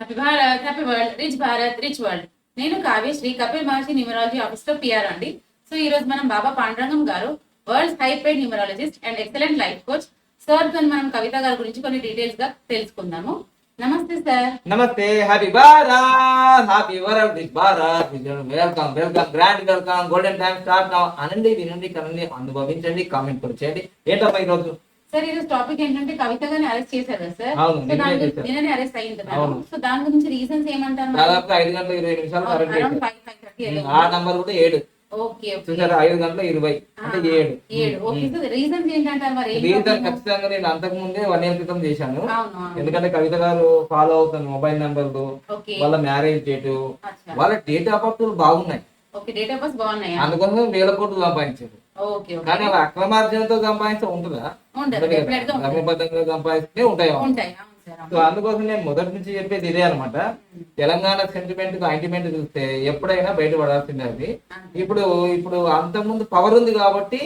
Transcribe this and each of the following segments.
Happy Bharat happy world rich Bharat rich world. నేను Kavyasri Kapil Maharshi numerology ఆఫీస్లో PR అండి. So ఈ రోజు మనం Baba Pandurangam garu world high paid numerologist and excellent life coach సార్తో మనం కవిత గారి గురించి కొన్ని డీటెయిల్స్గా తెలుసుకుందాము. నమస్తే సార్ నమస్తే happy Bharat happy world rich Bharat welcome welcome grand welcome golden time start now అనండి వినండి కనండి అనుభవించండి కామెంట్ కూడా చేయండి. ఏంటమ్మా ఈ రోజు? సార్ ఈ రోజు టాపిక్ ఏంటంటే కవిత గారిని అరెస్ట్ చేశారు సార్. నిన్ననే అరెస్ట్ అయింది. సో దాని గురించి రీజన్స్ ఏమంటారు దాదాపు ఐదు గంటల ఇరవై నిమిషాలు ఆ నంబర్ కూడా ఏడు. చూసారా ఐదు గంటల ఇరవై అంటే ఏడు. రీజన్? ఖచ్చితంగా నేను అంతకు ముందే వన్ ఇయర్ క్రితం చేశాను. ఎందుకంటే కవిత గారు ఫాలో అవుతాను మొబైల్ నెంబర్లు వాళ్ళ మ్యారేజ్ డేట్. వాళ్ళ డేట్ ఆఫ్ బర్త్ బాగున్నాయి. అందుకోసం వేల కోట్లు సంపాదించారు. కానీ అలా అక్రమార్జనతో సంపాదించే ఉంటుందా. క్రమబద్ధంగా సంపాదిస్తే ఉంటాయి? సో. అందుకోసం నేను మొదటి నుంచి చెప్పేది ఇదే అనమాట తెలంగాణ సెంటిమెంట్ ఆంటిమెంట్ చూస్తే ఎప్పుడైనా బయటపడాల్సిందే అది. ఇప్పుడు ఇప్పుడు అంతకుముందు పవర్ ఉంది కాబట్టి.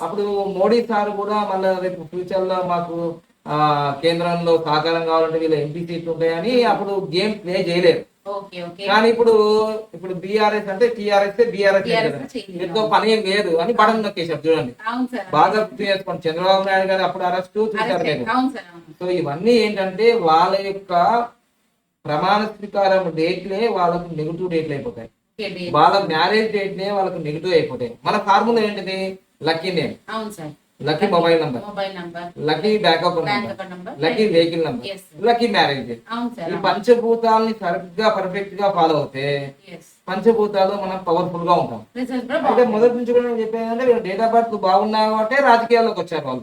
అప్పుడు మోడీ సార్ కూడా మళ్ళీ రేపు ఫ్యూచర్లో మాకు కేంద్రంలో సహకారం కావాలంటే వీళ్ళ ఎంపీ సీట్లు ఉంటాయని అప్పుడు గేమ్ ప్లే చేయలేరు కానీ ఇప్పుడు ఇప్పుడు బీఆర్ఎస్ అంటే టీఆర్ఎస్ బీఆర్ఎస్. ఎంతో పని ఏం లేదు అని బటన్ నొక్కేశారు చూడండి. బాగా చేసుకోండి. చంద్రబాబు నాయుడు గారు అప్పుడు అరెస్ట్ చూశారు అరెస్ట్ మీరు అవును సార్ అవును సో ఇవన్నీ ఏంటంటే వాళ్ళ యొక్క ప్రమాణ స్వీకారం డేట్లే వాళ్ళకు నెగిటివ్ డేట్లు అయిపోతాయి. డేట్. వాళ్ళ మ్యారేజ్ డేట్లే వాళ్ళకు నెగిటివ్ అయిపోతాయి. మన ఫార్ములా ఏంటిది? Lucky name. అవును sir. Lucky mobile number lucky bank account number lucky vehicle number. Lucky marriage ఈ పంచభూతాలని సరిగ్గా పర్ఫెక్ట్గా ఫాలో అవుతే పంచభూతాలు మనం పవర్ఫుల్గా ఉంటాం బాగుంది మొదటి నుంచి కూడా నేను చెప్పేది అంటే వీళ్ళ డేట్ ఆఫ్ బర్త్ బాగున్నాయి కాబట్టి రాజకీయాల్లోకి వచ్చారు వాళ్ళు.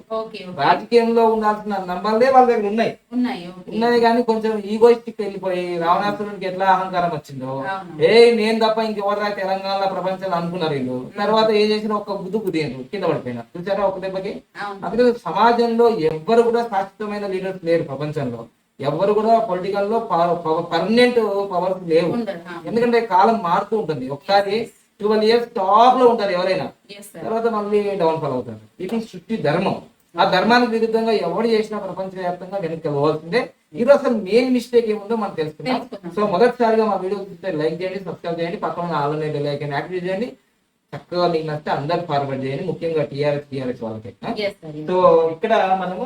రాజకీయంలో ఉండాల్సిన నంబర్లే వాళ్ళ దగ్గర ఉన్నాయి. ఉన్నాయి కానీ కొంచెం ఈగోయిస్టిక్ వెళ్ళిపోయి రావణాసురునికి ఎట్లా అహంకారం వచ్చిందో. ఏ నేను తప్ప ఇంకెవరు తెలంగాణ ప్రపంచంలో అనుకున్నారు వీళ్ళు. తర్వాత ఏం చేసిన ఒక బుద్ధు కుదిగారు కింద పడిపోయినారు చూసారా ఒక దెబ్బకి? అందుకని సమాజంలో ఎవ్వరు కూడా శాశ్వతమైన లీడర్స్ లేరు ప్రపంచంలో. ఎవ్వరు కూడా పొలిటికల్లో పర్మనెంట్ పవర్స్ లేవు. ఎందుకంటే కాలం మారుతూ ఉంటుంది. ఒకసారి ట్వెల్వ్ ఇయర్స్ టాప్లో ఉంటారు ఎవరైనా. తర్వాత మళ్ళీ డౌన్ ఫాల్ అవుతారు. ఇది సృష్టి ధర్మం. ఆ ధర్మానికి విరుద్ధంగా ఎవరు చేసినా ప్రపంచ వ్యాప్తంగా వెనక్కి పోవాల్సిందే ఇది అసలు మెయిన్ మిస్టేక్ ఏముందో మనం తెలుసుకుందాం. సో మొదటిసారిగా మా వీడియో చూస్తే లైక్ చేయండి సబ్స్క్రైబ్ చేయండి పక్కన ఆల్రెడీ బెల్ ఐకాన్ యాక్టివేట్ చేయండి. చక్కగా మీకు నచ్చితే అందరు ఫార్వర్డ్ చేయండి. ముఖ్యంగా టీఆర్ఎస్ టీఆర్ఎస్ వాళ్ళకి. సో ఇక్కడ మనము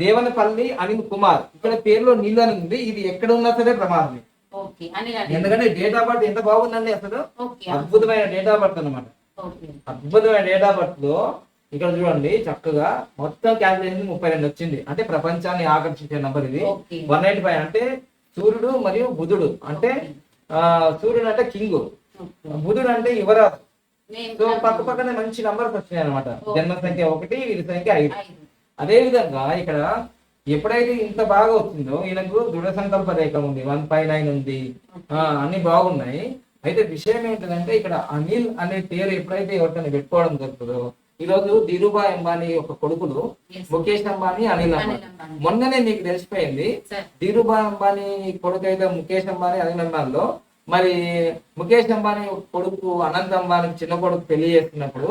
దేవనపల్లి అనిల్ కుమార్. ఇక్కడ పేరులో నీళ్ళు అని ఉంది. ఇది ఎక్కడ ఉన్నా సరే ప్రమాదం ఓకే అని రాని ఎందుకంటే డేట్ ఆఫ్ బర్త్ ఎంత బాగుందండి అసలు? అద్భుతమైన డేట్ ఆఫ్ బర్త్ అన్నమాట. ఓకే. అద్భుతమైన డేట్ ఆఫ్ బర్త్లో ఇక్కడ చూడండి చక్కగా మొత్తం క్యాల్కులేషన్ ముప్పై రెండు వచ్చింది. అంటే ప్రపంచాన్ని ఆకర్షించే నంబర్ ఇది. వన్ ఎయిటీ ఫైవ్ అంటే సూర్యుడు మరియు బుధుడు. అంటే ఆ సూర్యుడు అంటే కింగ్ బుధుడు అంటే యువరాజు. సో పక్క పక్కనే మంచి నంబర్స్ వచ్చినాయి అనమాట జన్మ సంఖ్య ఒకటి వీరి సంఖ్య ఐదు. ఐదు అదే విధంగా ఇక్కడ ఎప్పుడైతే ఇంత బాగా వచ్చిందో ఈయనకు దృఢ సంకల్ప రేఖ ఉంది వన్ ఫైవ్ నైన్ ఉంది. ఆ, అన్ని బాగున్నాయి. అయితే విషయం ఏంటంటే ఇక్కడ అనిల్ అనే పేరు ఎప్పుడైతే ఎవరికైనా పెట్టుకోవడం జరుగుతుందో ఈ రోజు ధీరుభాయ్ అంబానీ యొక్క కొడుకులు. ముఖేష్ అంబానీ అనిల్ అంబానీ. మొన్ననే మీకు తెలిసిపోయింది ధీరుభాయ్ అంబానీ కొడుకు అయితే ముఖేష్ అంబానీ అనిల్ అంబానీలో మరి ముఖేష్ అంబానీ కొడుకు అనంత్ అంబానీ చిన్న కొడుకు పెళ్ళి చేస్తున్నప్పుడు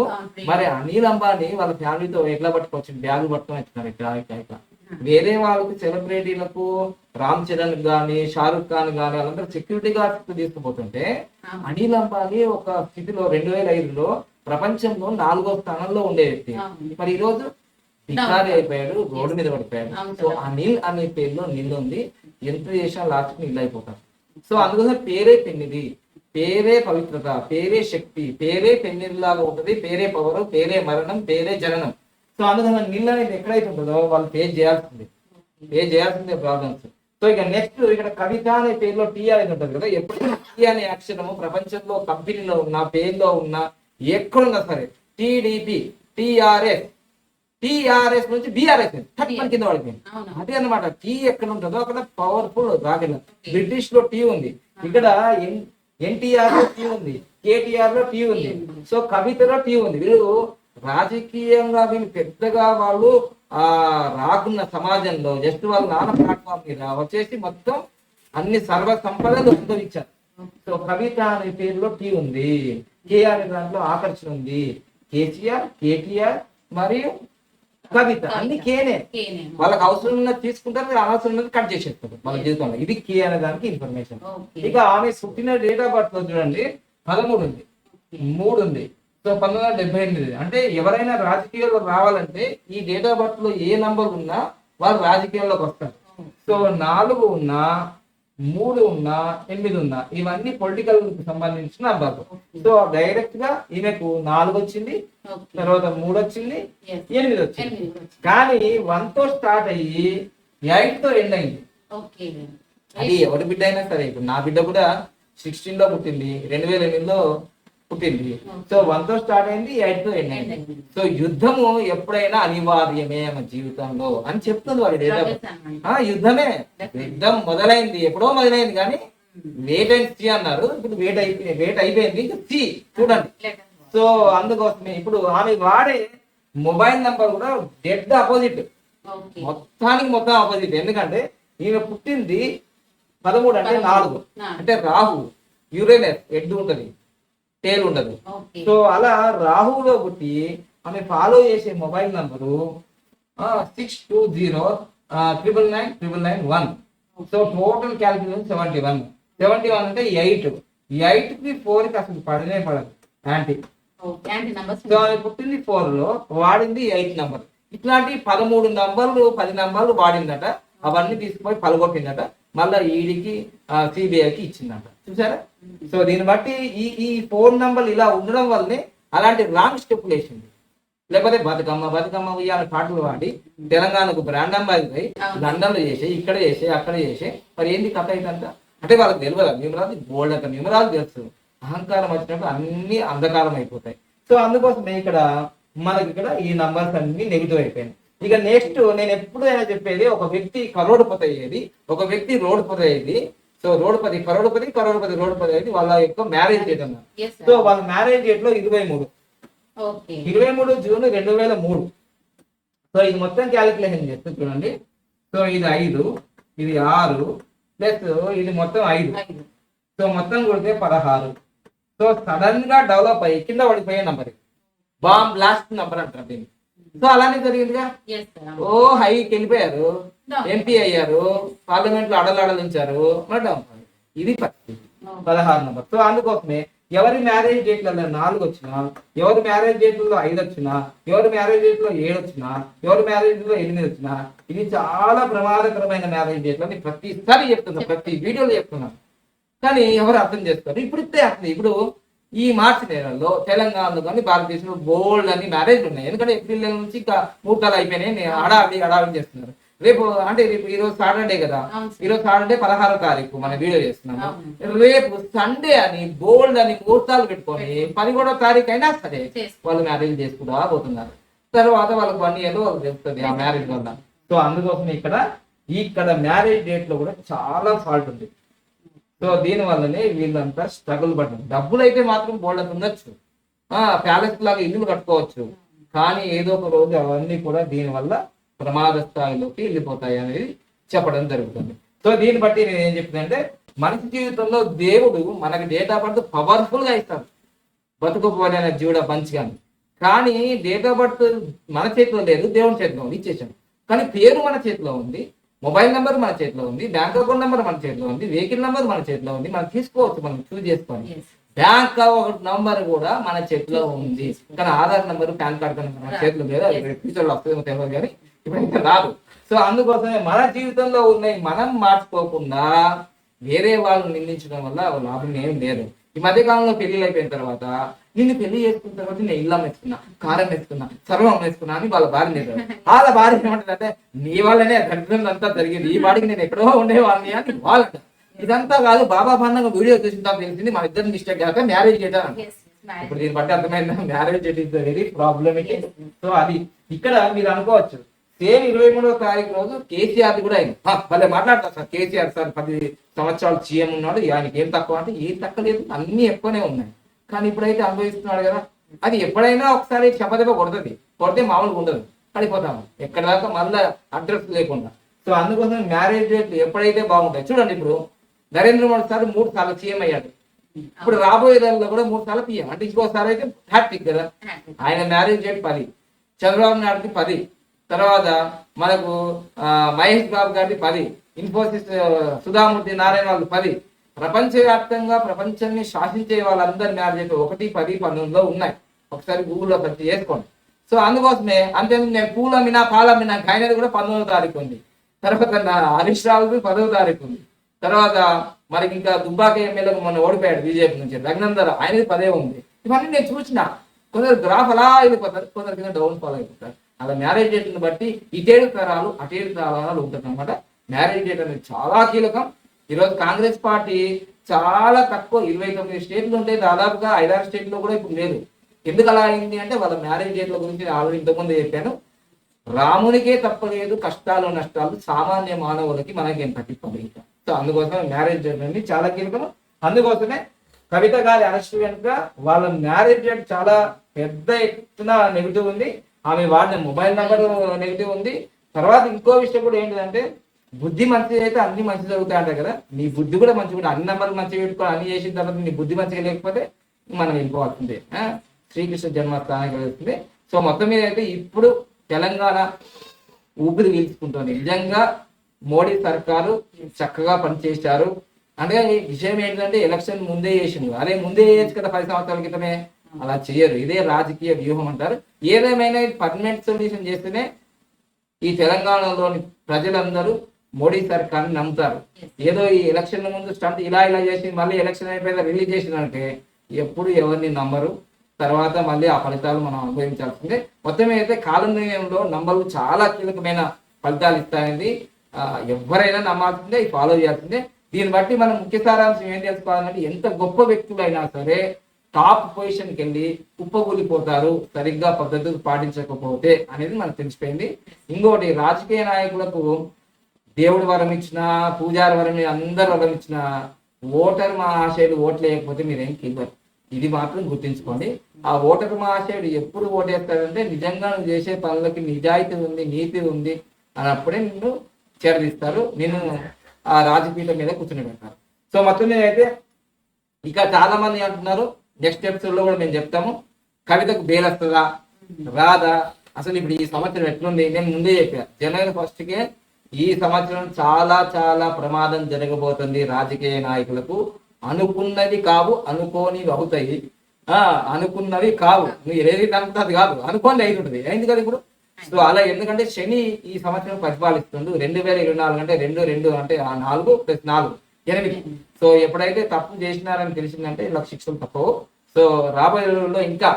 మరి అనిల్ అంబానీ వాళ్ళ ఫ్యామిలీతో ఎట్లా పట్టుకొచ్చి బ్యాగులు పట్టుకొని వచ్చినారు ఇట్లా వేరే వాళ్ళకి సెలబ్రిటీలకు రామ్ చరణ్ గాని షారుఖ్ ఖాన్ గాని వాళ్ళందరూ సెక్యూరిటీ గార్డ్స్ తీసుకుపోతుంటే. అనిల్ అంబానీ ఒక స్థితిలో రెండు వేల ఐదులో ప్రపంచంలో నాలుగో స్థానంలో ఉండే వ్యక్తి. మరి ఈ రోజు భికారి అయిపోయాడు రోడ్డు మీద పడిపోయాడు సో. అనిల్ అనే పేరులో నీళ్ళు ఉంది ఎంత చేసినా లాస్ట్ నీళ్ళు అయిపోతారు సో అందుకోసం పేరే పెన్నిది. పేరే పవిత్రత పేరే శక్తి పేరే పెన్నిదిలాగా ఉంటుంది పేరే పవర్ పేరే మరణం పేరే జననం. సో అందుకని నీళ్ళు అనేది ఎక్కడైతే ఉంటుందో వాళ్ళు పే చేయాల్సింది. పే చేయాల్సిందే ప్రాబ్లమ్స్. సో ఇక నెక్స్ట్ ఇక్కడ కవిత అనే పేరులో టీ అనేది ఉంటుంది కదా ఎప్పుడు టీ అనే అక్షరము ప్రపంచంలో కంపెనీలో ఉన్న పేరులో ఉన్న ఎక్కడున్నా సరే టీడీపీ టీఆర్ఎస్ టిఆర్ఎస్ నుంచి బీఆర్ఎస్ మన కింద పడిపోయింది. అవును. అదే అన్నమాట టీ ఎక్కడ ఉంటుందో అక్కడ పవర్ఫుల్ రాకెట్ బ్రిటిష్లో టీ ఉంది. ఇక్కడ ఎన్టీఆర్లో టీ ఉంది కేటీఆర్లో టీ ఉంది. సో కవితలో టీ ఉంది. వీళ్ళు రాజకీయంగా వీళ్ళు పెద్దగా వాళ్ళు ఆ రాకున్న సమాజంలో జస్ట్ వాళ్ళ నాన్న ప్లాట్ఫామ్ మీద వచ్చేసి మొత్తం అన్ని సర్వ సంపదలు అనుభవించారు సో కవిత అనే పేరులో టీ ఉంది. కేఆర్ దాంట్లో ఆకర్షణ ఉంది. కేసీఆర్ కేటీఆర్ మరియు కవిత. అన్ని కేనే. వాళ్ళకి అవసరం ఉన్నది తీసుకుంటారు అనవసరం ఉన్నది కట్ చేసేస్తారు వాళ్ళ జీవితంలో. ఇది కే అనే దానికి ఇన్ఫర్మేషన్. ఇక ఆమె పుట్టిన డేట్ ఆఫ్ బర్త్ చూడండి పదమూడు ఉంది. మూడు ఉంది. సో పంతొమ్మిది వందల డెబ్బై ఎనిమిది. అంటే ఎవరైనా రాజకీయాల్లో రావాలంటే ఈ డేట్ ఆఫ్ బర్త్లో ఏ నంబర్ ఉన్నా వారు రాజకీయాల్లోకి వస్తారు. సో నాలుగు ఉన్నా మూడు ఉన్నా ఎనిమిది ఉన్నా ఇవన్నీ పొలిటికల్ సంబంధించిన నంబర్లు సో డైరెక్ట్గా ఈమెకు నాలుగు వచ్చింది. తర్వాత మూడు వచ్చింది. ఎనిమిది వచ్చింది. కానీ వన్తో స్టార్ట్ అయ్యి ఎయిట్తో ఎండ్ అయింది అది ఎవరి బిడ్డ అయినా సరే ఇప్పుడు నా బిడ్డ కూడా సిక్స్టీన్లో పుట్టింది రెండు వేల ఎనిమిదిలో పుట్టింది. సో వన్తో స్టార్ట్ అయింది ఎయిట్తో ఎండ్ అయింది. సో యుద్ధము ఎప్పుడైనా అనివార్యమే మన జీవితంలో అని చెప్తుంది వాడి. ఆ యుద్ధమే. యుద్ధం మొదలైంది. ఎప్పుడో మొదలైంది కానీ వేట్ అండ్ సి అన్నారు. ఇప్పుడు వేట్ అయిపోయింది వేట్ అయిపోయింది. ఇంకా సి చూడండి. సో అందుకోసమే ఇప్పుడు ఆమె వాడే మొబైల్ నంబర్ కూడా డెడ్ అపోజిట్. మొత్తానికి మొత్తం ఆపోజిట్ ఎందుకంటే ఈమె పుట్టింది పదమూడు అంటే నాలుగు. నాలుగు. అంటే రాహు యురేనస్ ఎడ్డు ఉంటది. టేల్ ఉండదు. సో అలా రాహులో పుట్టి ఆమె ఫాలో చేసే mobile number six two zero triple nine triple nine one so total calculation seventy one seventy one అంటే ఎయిట్ ఎయిట్కి ఫోర్కి అసలు పడనే పడదు. యాంటీ సో ఆమె పుట్టింది ఫోర్లో వాడింది ఎయిట్ నంబర్ ఇట్లాంటి పదమూడు నంబర్లు పది నంబర్లు వాడిందట. అవన్నీ తీసుకుపోయి పలగొట్టిందట మళ్ళా ఈడికి సిబిఐకి ఇచ్చిందట. చూసారా సో దీన్ని బట్టి ఈ ఈ ఫోన్ నంబర్లు ఇలా ఉండడం వల్లనే అలాంటి రాంగ్ స్టెప్ వేసింది లేకపోతే బతుకమ్మ బతుకమ్మ ఉయ్యాల పాటలు వాడి తెలంగాణకు బ్రాండ్ అంబాయి లండన్లో చేసే ఇక్కడ చేసే అక్కడ చేసే. మరి ఏంది కథ ఇదంతా? అంటే వాళ్ళకి తెలియదు? న్యూమరాలు గోల్డ్ అంత న్యూమరాలు తెలుసు. అహంకారం వచ్చినప్పుడు అన్ని అంధకారం అయిపోతాయి. సో అందుకోసమే ఇక్కడ మనకి ఇక్కడ ఈ నంబర్స్ అన్ని నెగిటివ్ అయిపోయాయి ఇక నెక్స్ట్ నేను ఎప్పుడైనా చెప్పేది ఒక వ్యక్తి కరోడుపతి అయ్యేది ఒక వ్యక్తి రోడ్డుపతి అయ్యేది సో రోడ్డుపతి కరోడుపతి కరోడుపతి రోడ్డుపతి అయ్యేది వాళ్ళ యొక్క మ్యారేజ్ డేట్ అన్నారు సో వాళ్ళ మ్యారేజ్ డేట్లో ఇరవై మూడు. ఇరవై మూడు జూన్ రెండు వేల మూడు. సో ఇది మొత్తం క్యాలిక్యులేషన్ చేస్తే చూడండి. సో ఇది ఐదు ఇది ఆరు ప్లస్ ఇది మొత్తం ఐదు. సో మొత్తం కొడితే పదహారు. సో సడన్గా డెవలప్ అయ్యి కింద పడిపోయే నంబర్ బాంబ్ బ్లాస్ట్ నంబర్ అంటారు దీన్ని. సో అలానే జరిగిందిగా? ఓ హైకి వెళ్ళిపోయారు. ఎంపీ అయ్యారు పార్లమెంట్లో అడలాడలించారు మరి down అయిపోయారు. ఇది పరిస్థితి పదహారు నంబర్. సో అందుకోసమే ఎవరి మ్యారేజ్ డేట్లలో నాలుగు వచ్చినా ఎవరి మ్యారేజ్ డేట్లలో ఐదు వచ్చినా ఎవరి మ్యారేజ్ డేట్లో ఏడు వచ్చినా ఎవరి మ్యారేజ్లో ఎనిమిది వచ్చినా ఇది చాలా ప్రమాదకరమైన మ్యారేజ్ డేట్లు అని ప్రతిసారి చెప్తున్నా ప్రతి వీడియోలో చెప్తున్నాను కానీ ఎవరు అర్థం చేస్తారు ఇప్పుడు ఇప్పుడే అర్థం. ఇప్పుడు ఈ మార్చి నెలలో తెలంగాణలో కానీ భారతదేశంలో బోల్డ్ అని మ్యారేజ్ ఉన్నాయి. ఎందుకంటే ఏప్రిల్ నెల నుంచి ఇంకా ముహూర్తాలు అయిపోయినాయి. హడావిడి హడావిడి చేస్తున్నారు. రేపు అంటే రేపు ఈ రోజు సాటర్డే కదా. ఈ రోజు సాటర్డే పదహారో తారీఖు మన వీడియో చేస్తున్నాము. రేపు సండే అని బోల్డ్ అని ముహూర్తాలు పెట్టుకొని పదిహేడో తారీఖు అయినా సరే. వాళ్ళు మ్యారేజ్ చేసుకుంటా పోతున్నారు. తర్వాత వాళ్ళకి వన్ ఇయర్లో వాళ్ళకి తెలుస్తుంది ఆ మ్యారేజ్ వల్ల. సో అందుకోసం ఇక్కడ ఇక్కడ మ్యారేజ్ డేట్లో కూడా చాలా ఫాల్ట్ ఉంది. సో దీని వల్లనే వీళ్ళంతా స్ట్రగుల్ పడ్డారు. డబ్బులు అయితే మాత్రం బోల్డ్ అంత ఉండొచ్చు. ఆ ప్యాలెస్ లాగా ఇల్లు కట్టుకోవచ్చు. కానీ ఏదో ఒక రోజు అవన్నీ కూడా దీని వల్ల ప్రమాద స్థాయిలోకి వెళ్ళిపోతాయి అనేది చెప్పడం జరుగుతుంది. సో దీన్ని బట్టి నేను ఏం చెప్తుందంటే మనిషి జీవితంలో దేవుడు మనకి డేట్ ఆఫ్ బర్త్ పవర్ఫుల్గా ఇస్తాడు. బతుకుపోయిన జీవుడ పంచగాని కానీ డేట్ ఆఫ్ బర్త్ మన చేతిలో లేదు దేవుని చేతిలో ఉంది ఇచ్చేసాం కానీ పేరు మన చేతిలో ఉంది మొబైల్ నెంబర్ మన చేతిలో ఉంది బ్యాంక్ అకౌంట్ నెంబర్ మన చేతిలో ఉంది వెహికల్ నెంబర్ మన చేతిలో ఉంది మనం తీసుకోవచ్చు మనం చూస్ చేసుకోవాలి బ్యాంక్ నంబర్ కూడా మన చేతిలో ఉంది. కానీ ఆధార్ నంబర్ పాన్ కార్డ్ కనుక మన చేతిలో లేదు అది ఫ్యూచర్లో వస్తుందేమో తెలియదు కానీ ఇంకా రాదు. సో అందుకోసమే మన జీవితంలో ఉన్నాయి మనం మార్చుకోకుండా వేరే వాళ్ళని నిందించడం వల్ల లాభం ఏం లేదు. ఈ మధ్య కాలంలో పెళ్ళిళ్ళు అయిపోయిన తర్వాత నిన్ను పెళ్ళి చేసుకున్న తర్వాత నేను ఇల్లు అమ్మేసుకున్నా కారం వేసుకున్నా సర్వం అమ్మేసుకున్నా అని వాళ్ళ భార్య లేదు వాళ్ళ భార్య ఏమంటారంటే నీ వల్లనే దరిద్రం అంతా జరిగింది. ఈ వాడికి నేను ఎక్కడో ఉండేవాడిని అని వాళ్ళంట ఇదంతా కాదు బాబా పండుగ వీడియో చూసిన తర్వాత తెలిసింది మన ఇద్దరు మిస్టేక్ కాక మ్యారేజ్ చేయడం ఇప్పుడు దీన్ని బట్టి అర్థమైందా? Marriage it is very problematic so అది ఇక్కడ మీరు అనుకోవచ్చు. సేమ్ ఇరవై మూడవ తారీఖు రోజు కేసీఆర్ కూడా అయింది. భలే మాట్లాడతారు సార్. కేసీఆర్ సార్ పది సంవత్సరాలు సీఎం ఉన్నాడు. ఆయనకి ఏం తక్కువ అంటే ఏం తక్కువ లేదు. అన్ని ఎక్కువనే ఉన్నాయి. కానీ ఇప్పుడైతే అనుభవిస్తున్నాడు కదా. అది ఎప్పుడైనా ఒకసారి చెప్పదెబ్బ కొడుతుంది. కొడితే మామూలుగా ఉండదు. పడిపోతాము. ఎక్కడ దాకా మళ్ళీ అడ్రస్ లేకుండా. సో అందుకోసం మ్యారేజ్ డేట్ ఎప్పుడైతే బాగుంటాయి చూడండి ఇప్పుడు నరేంద్ర మోడీ సార్ మూడు సార్లు సీఎం అయ్యాడు. ఇప్పుడు రాబోయే రోజుల్లో కూడా మూడు సార్లు పిఎం అంటే ఇంకోసారి అయితే హ్యాట్రిక్ కదా. ఆయన మ్యారేజ్ డేట్ పది. చంద్రబాబు నాయుడుకి పది. తర్వాత మనకు మహేష్ బాబు గారిది పది ఇన్ఫోసిస్ సుధామూర్తి నారాయణ వాళ్ళు పది. ప్రపంచవ్యాప్తంగా ప్రపంచాన్ని శాసించే వాళ్ళందరి మ్యారేజ్ ఒకటి పది పన్నెండులో ఉన్నాయి. ఒకసారి గూగుల్లో సెర్చ్ చేసుకోండి. సో అందుకోసమే అంతే నేను పూలు అమ్మినా పాలు కూడా పంతొమ్మిదో తారీఖు ఉంది. తర్వాత హరీష్ రావుది పదవ తారీఖు ఉంది. తర్వాత మనకి ఇంకా దుబ్బాక ఎమ్మెల్యేగా మొన్న ఓడిపోయాడు బీజేపీ నుంచి. రఘునందర్ ఆయనది పదే ఉంది. ఇవన్నీ నేను చూసిన. కొందరు గ్రాఫ్ అలా వెళ్ళిపోతారు కొందరు కింద డౌన్ ఫాల్ అయిపోతారు. అలా మ్యారేజ్ డేట్ని బట్టి ఇటేడు తరాలు అటేడు తరాలు ఉంటుందన్నమాట. మ్యారేజ్ డేట్ అనేది చాలా కీలకం. ఈరోజు కాంగ్రెస్ పార్టీ చాలా తక్కువ ఇరవై తొమ్మిది స్టేట్లు ఉంటే దాదాపుగా ఐదారు స్టేట్లో కూడా ఇప్పుడు లేదు. ఎందుకు అలా అయింది అంటే వాళ్ళ మ్యారేజ్ డేట్ల గురించి నేను ఆల్రెడీ ఇంతకుముందు చెప్పాను. రామునికే తప్పలేదు కష్టాలు నష్టాలు సామాన్య మానవులకి మనకి ఎంత తిప్పదు సో అందుకోసమే మ్యారేజ్ డేట్ అనేది చాలా కీలకం. అందుకోసమే కవిత గారి అరెస్ట్ వెనుక వాళ్ళ మ్యారేజ్ డేట్ చాలా పెద్ద ఎత్తున నెగిటివ్ ఉంది. ఆమె వాడిన మొబైల్ నెంబర్ నెగిటివ్ ఉంది. తర్వాత ఇంకో విషయం కూడా ఏంటంటే బుద్ధి మంచిది అయితే అన్ని మంచి జరుగుతాయి అంటారు కదా. నీ బుద్ధి కూడా మంచిగా కూడా అన్ని నెంబర్లు మంచిగా పెట్టుకో అన్ని చేసిన తర్వాత నీ బుద్ధి మంచిగా లేకపోతే మనం వెళ్ళిపోవాల్సిందే. శ్రీకృష్ణ జన్మస్థానానికి వెళ్తుంది. సో మొత్తం మీద అయితే ఇప్పుడు తెలంగాణ ఊపిరి పీల్చుకుంటుంది. నిజంగా మోడీ సర్కారు చక్కగా పనిచేశారు. అంటే ఈ విషయం ఏంటంటే ఎలక్షన్ ముందే చేసిండు. అదే ముందే చేయొచ్చు కదా పది సంవత్సరాల క్రితమే. అలా చేయరు. ఇదే రాజకీయ వ్యూహం అంటారు. ఏదేమైనా పర్మనెంట్ సొల్యూషన్ చేస్తేనే ఈ తెలంగాణలోని ప్రజలందరూ మోడీ సర్కార్ని నమ్ముతారు. ఏదో ఈ ఎలక్షన్ ముందు స్టంట్ ఇలా ఇలా చేసి మళ్ళీ ఎలక్షన్ అయిపోయిన రిలీజ్ చేసినంటే ఎప్పుడు ఎవరిని నమ్మరు. తర్వాత మళ్ళీ ఆ ఫలితాలు మనం అనుభవించాల్సిందే. మొత్తం అయితే కాలనీయంలో నంబర్లు చాలా కీలకమైన ఫలితాలు ఇస్తాయండి ఎవరైనా నమ్మాల్సిందే ఫాలో చేయాల్సిందే. దీన్ని బట్టి మనం ముఖ్య సారాంశం ఏం తెలుసుకోవాలంటే ఎంత గొప్ప వ్యక్తులైనా సరే టాప్ పొజిషన్కి వెళ్ళి కుప్పకూలిపోతారు సరిగ్గా పద్ధతులు పాటించకపోతే అనేది మనకు తెలిసిపోయింది. ఇంకోటి రాజకీయ నాయకులకు దేవుడు వరం ఇచ్చిన పూజారి వరం అందరు వరం ఇచ్చిన ఓటర్ మహాశయుడు ఓట్లు వేయకపోతే మీరేం కిల్లరు ఇది మాత్రం గుర్తుంచుకోండి. ఆ ఓటర్ మహాశయుడు ఎప్పుడు ఓటేస్తాడంటే నిజంగా నువ్వు చేసే పనులకి నిజాయితీ ఉంది నీతి ఉంది అన్నప్పుడే నిన్ను చేరదీస్తారు నేను ఆ రాజకీయాల మీద కూర్చుని పెడతారు. సో మొత్తం అయితే ఇంకా చాలా మంది అంటున్నారు నెక్స్ట్ ఎపిసోడ్లో కూడా మేము చెప్తాము. కవితకు బెయిల్ వస్తుందా రాదా? అసలు ఇప్పుడు ఈ సంవత్సరం ఎట్లుంది? నేను ముందే చెప్పాను. జనవరి ఫస్ట్ కే ఈ సంవత్సరం చాలా చాలా ప్రమాదం జరగబోతుంది రాజకీయ నాయకులకు. అనుకున్నది కావు అనుకోనివి అవుతాయి ఆ అనుకున్నవి కావు. నువ్వు ఏది అనుకుంటే అది కాదు. అనుకోని అయి ఉంటుంది. అయింది కదా ఇప్పుడు? సో అలా ఎందుకంటే శని ఈ సంవత్సరం పరిపాలిస్తుండు. రెండు వేల ఇరవై నాలుగు అంటే రెండు రెండు అంటే ఆ నాలుగు ప్లస్ నాలుగు. ఎనిమిది. సో ఎప్పుడైతే తప్పు చేసినారని తెలిసిందంటే ఇలా శిక్షలు తప్పవు. సో రాబోయే రోజుల్లో ఇంకా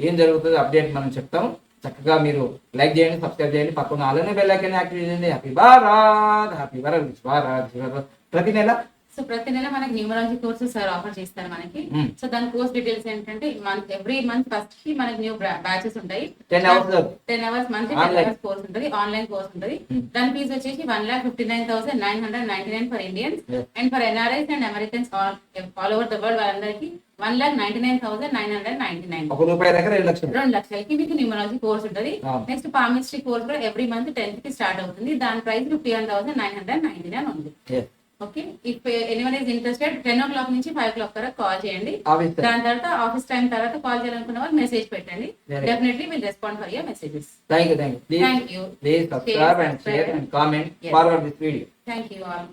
ఏం జరుగుతుందో అప్డేట్ మనం చెప్తాం. చక్కగా మీరు లైక్ చేయండి సబ్స్క్రైబ్ చేయండి. పక్కన అలానే బెల్ ఐకాన్ యాక్టివేట్ చేయండి. హ్యాపీ భారత్ హ్యాపీ భారత్ భారత్ ప్రతి నెల సో ప్రతి నెల మనకి న్యూమరాలజీ కోర్సెస్ సార్ ఆఫర్ చేస్తారు మనకి. సో దాని కోర్స్ డీటెయిల్స్ ఏంటంటే మంత్ ఎవ్రీ మంత్ ఫస్ట్కి మనకి న్యూ బ్యాచెస్ ఉంటాయి. Ten hours ten hours ten course ఉంటుంది ఆన్లైన్ కోర్స్ ఉంటుంది. దాని ఫీజు వచ్చేసి one lakh fifty nine thousand nine hundred ninety nine for Indians. And for NRIs and Americans all over the world వాళ్ళందరికీ one lakh ninety nine thousand nine hundred ninety nine. రెండు లక్షలు. రెండు లక్షలకి మీకు numerology course ఉంటుంది. Next palmistry course కూడా every month టెన్త్కి start అవుతుంది. దాని price fifty one thousand nine hundred ninety nine ఉంది. Okay. If anyone is interested ten o'clock నుంచి ఫైవ్ ఓ క్లాక్ వరకు కాల్ చేయండి. దాని తర్వాత ఆఫీస్ టైం తర్వాత కాల్ చేయాలనుకున్న వాళ్ళు మెసేజ్ పెట్టండి. Definitely will respond for your messages thank you thank you please thank you please subscribe and share and comment Yes. Forward this video thank you all